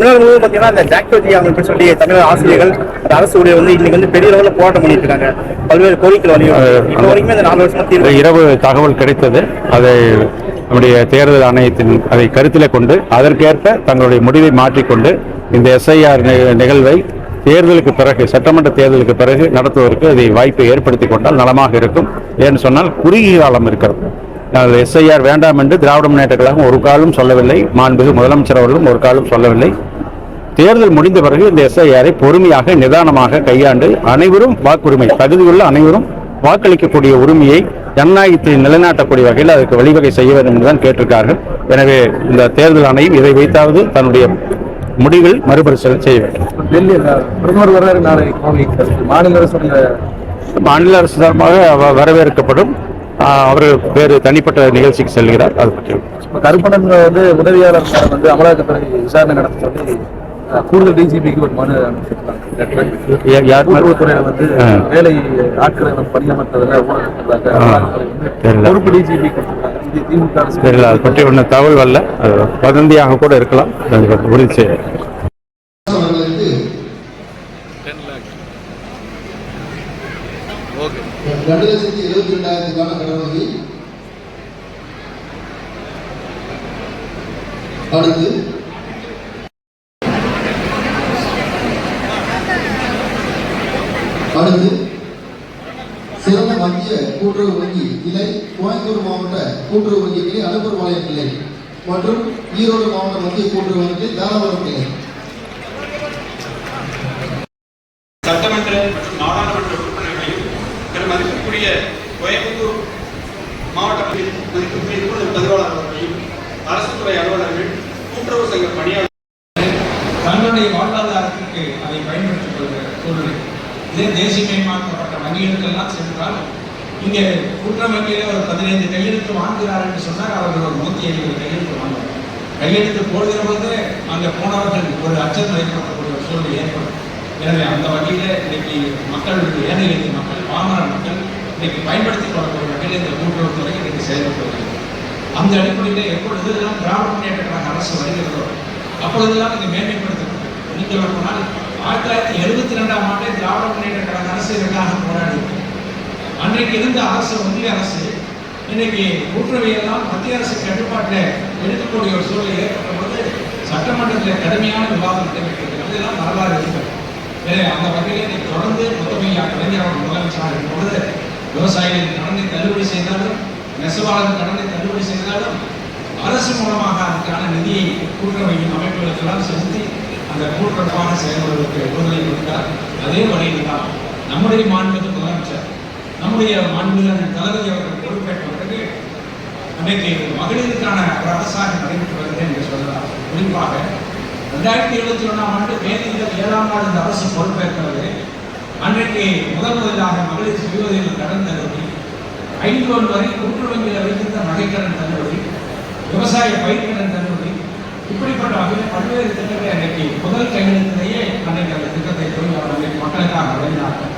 தமிழ்நாடு முழுவதும் பார்த்தீங்கன்னா இந்த ஜாக்டோஜி அமைப்பு சொல்லி தமிழக ஆசிரியர்கள் அரசு ஊழியர் வந்து இன்னைக்கு வந்து பெரிய அளவில் போராட்டம் பண்ணிட்டு இருக்காங்க. பல்வேறு கோரிக்கை இப்போ வரைக்குமே இந்த நாலு வருஷமா தீர்வு இரவு தகவல் கிடைத்தது. அதை நம்முடைய தேர்தல் ஆணையத்தின் அதை கருத்திலே கொண்டு அதற்கேற்ப தங்களுடைய முடிவை மாற்றிக்கொண்டு இந்த எஸ்ஐஆர் நிகழ்வை தேர்தலுக்கு பிறகு சட்டமன்ற தேர்தலுக்கு பிறகு நடத்துவதற்கு அதை வாய்ப்பை ஏற்படுத்தி கொண்டால் நலமாக இருக்கும். ஏன்னு சொன்னால் குறுகிய காலம் இருக்கிறது. எஸ்ஐஆர் வேண்டாம் என்று திராவிட முன்னேற்ற கழகம் ஒரு காலம் சொல்லவில்லை. மாண்புமிகு முதலமைச்சர் அவர்களும் ஒரு காலம் சொல்லவில்லை. தேர்தல் முடிந்த பிறகு இந்த எஸ்ஐஆரை பொறுமையாக நிதானமாக கையாண்டு அனைவரும் வாக்குரிமை தகுதியுள்ள அனைவரும் வாக்களிக்கக்கூடிய உரிமையை ஜனநாயகத்தை நிலைநாட்டக்கூடிய வகையில் அதற்கு வழிவகை செய்ய வேண்டும் என்றுதான் கேட்டிருக்கார்கள். எனவே இந்த தேர்தல் ஆணையம் இதை வைத்தாவது தன்னுடைய முடிவில் மறுபரிசீலனை செய்ய வேண்டும். மாநில அரசு சார்பாக வரவேற்கப்படும். அவர் வேறு தனிப்பட்ட நிகழ்ச்சிக்கு செல்கிறார். அது பற்றி கருப்பணன் வந்து உதவியாளர் வந்து அமலாக்கத்துறை விசாரணை நடத்த சொல்லி கூடுதல் டிஜிபிக்கு ஒரு மனு அனுப்பிச்சிருக்காங்க. வந்து. வேலை ஆட்களை பணியமர்த்ததுல. பொறுப்பு டிஜிபி தெரியல அது பற்றி ஒன்றும் தகவல் வரல. வதந்தியாக கூட இருக்கலாம். உறுதி செய்ய ரெண்டு லட்சத்தி எழுபத்தி ரெண்டாயிரத்துக்கான அடுத்து. அடுத்து. சிறந்த மத்திய கூட்டுறவு வங்கி கிளை கோயம்புத்தூர் மாவட்ட கூட்டுறவு வங்கி கிளை அனுப்பூர் பாளையம் கிளை மற்றும் ஈரோடு மாவட்ட மத்திய கூட்டுறவு வங்கி தாராபுரம் கிளை சட்டமன்ற மற்றும் நாடாளுமன்ற மதிப்புக்குரிய கோயம்புத்தூர் மாவட்டத்தில் மதிப்புக்குரிய கூடுதல் பதிவாளர் அவர்களையும் அரசு துறை அலுவலர்கள் கூட்டுறவு சங்க பணியாளர் தங்களுடைய வாழ்வாதாரத்திற்கு அதை பயன்படுத்திக் கொள்கிற சூழ்நிலை இதே தேசியமயமாக்கப்பட்ட வங்கிகளுக்கெல்லாம் சென்றால் இங்கே குற்ற வங்கியில ஒரு பதினைந்து கையெழுத்து வாங்குகிறார் என்று சொன்னால் அவர்கள் ஒரு நூத்தி ஐம்பது கையெழுத்து வாங்குவார். கையெழுத்து போடுகிற போது அங்கே போனவர்கள் ஒரு அச்சம் ஏற்படக்கூடிய ஒரு சூழ்நிலை ஏற்படும். எனவே அந்த வகையில் இன்னைக்கு மக்கள் ஏழை எளிய மக்கள் பாமர மக்கள் இன்னைக்கு பயன்படுத்தி கொள்ளக்கூடிய வகையில் இந்த கூட்டுறவுத்துறை இன்னைக்கு செயல்பட்டு அந்த அடிப்படையில் எப்பொழுதெல்லாம் திராவிட முன்னேற்ற கழக அரசு வருகிறதோ அப்பொழுதெல்லாம் இது மேன்மைப்படுத்தப்பட்டது நீங்கள் போனால் ஆயிரத்தி தொள்ளாயிரத்தி எழுபத்தி ரெண்டாம் ஆண்டே திராவிட முன்னேற்ற கழக அரசு இதற்காக போராடி அன்றைக்கு இருந்த அரசு ஒன்றிய அரசு இன்னைக்கு கூட்டுறவையெல்லாம் மத்திய அரசு கட்டுப்பாட்டில் எடுக்கக்கூடிய ஒரு சூழ்நிலை ஏற்பட்ட போது சட்டமன்றத்தில் கடுமையான விவாதம் நடைபெற்றது அதெல்லாம் வரலாறு இருக்கிறது அந்த வகையில் இன்னைக்கு தொடர்ந்து முத்தமையா கலைஞர் அவர்கள் முதலமைச்சராக இருக்கும் பொழுது விவசாயிகளின் கடனை தள்ளுபடி செய்தாலும் நெசவாளர் கடனை தள்ளுபடி செய்தாலும் அரசு மூலமாக அதுக்கான நிதியை கூட்டுறவையின் அமைப்புகளுக்கெல்லாம் செலுத்தி அந்த கூட்டுறவாக செயல்படுவதற்கு ஒப்புதலை கொடுத்தார். அதே வகையில் தான் நம்முடைய மாண்புமிகு முதலமைச்சர் நம்முடைய மாண்புமிகு தளபதி அவர்கள் பொறுப்பேற்ற பிறகு அன்றைக்கு மகளிருக்கான ஒரு அரசாக நடைபெற்று வருகிறது என்று சொல்லலாம். குறிப்பாக ரெண்டாயிரத்தி இருபத்தி ஒன்றாம் ஆண்டு மே ஏழாம் நாள் இந்த அரசு பொறுப்பேற்கிறது அன்றைக்கு முதல் முதலாக மகளிர் சுயோதயம் கடன் தள்ளுபடி ஐந்து ஒன்று வரை கூட்டுறவங்கில் வைத்திருந்த நகைக்கடன் தள்ளுபடி விவசாய பயிர்கடன் தள்ளுபடி இப்படிப்பட்ட வகையில் பல்வேறு திட்டங்களை அன்றைக்கு முதல் கையெழுத்திலேயே அன்றைக்கு அந்த திட்டத்தை தொழிலாளர்கள் மக்களுக்காக வழங்கினார்கள்